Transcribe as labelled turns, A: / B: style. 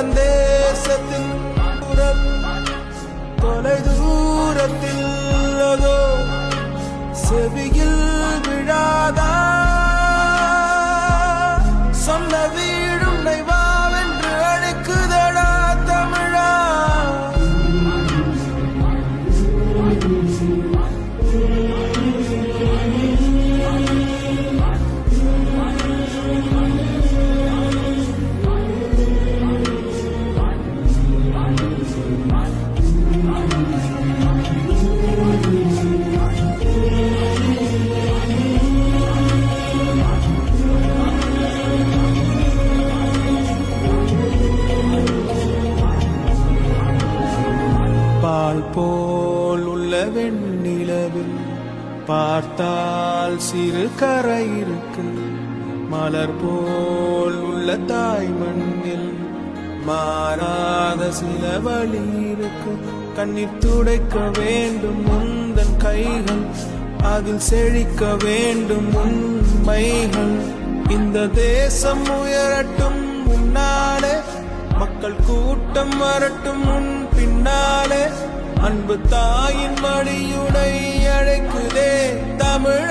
A: எந்தன் தொலை தூரத்தில் அதோ செவியில் பால் போல் உள்ள வெண்ணிலவில் பார்த்தால் சிறு கரை இருக்கு. மலர் போல் உள்ள தாய் மண்ணில் மாறாத சில வழி இருக்கு. கண்ணீர் துடைக்க வேண்டும் முந்தன் கைகள் அதில் செழிக்க வேண்டும் உண்மைகள் இந்த தேசம் உயரட்டும் முன்னாலே மக்கள் கூட்டம் வரட்டும் முன் பின்னாலே. அன்பு தாயின் மடியுடை அழைக்குதே தமிழ்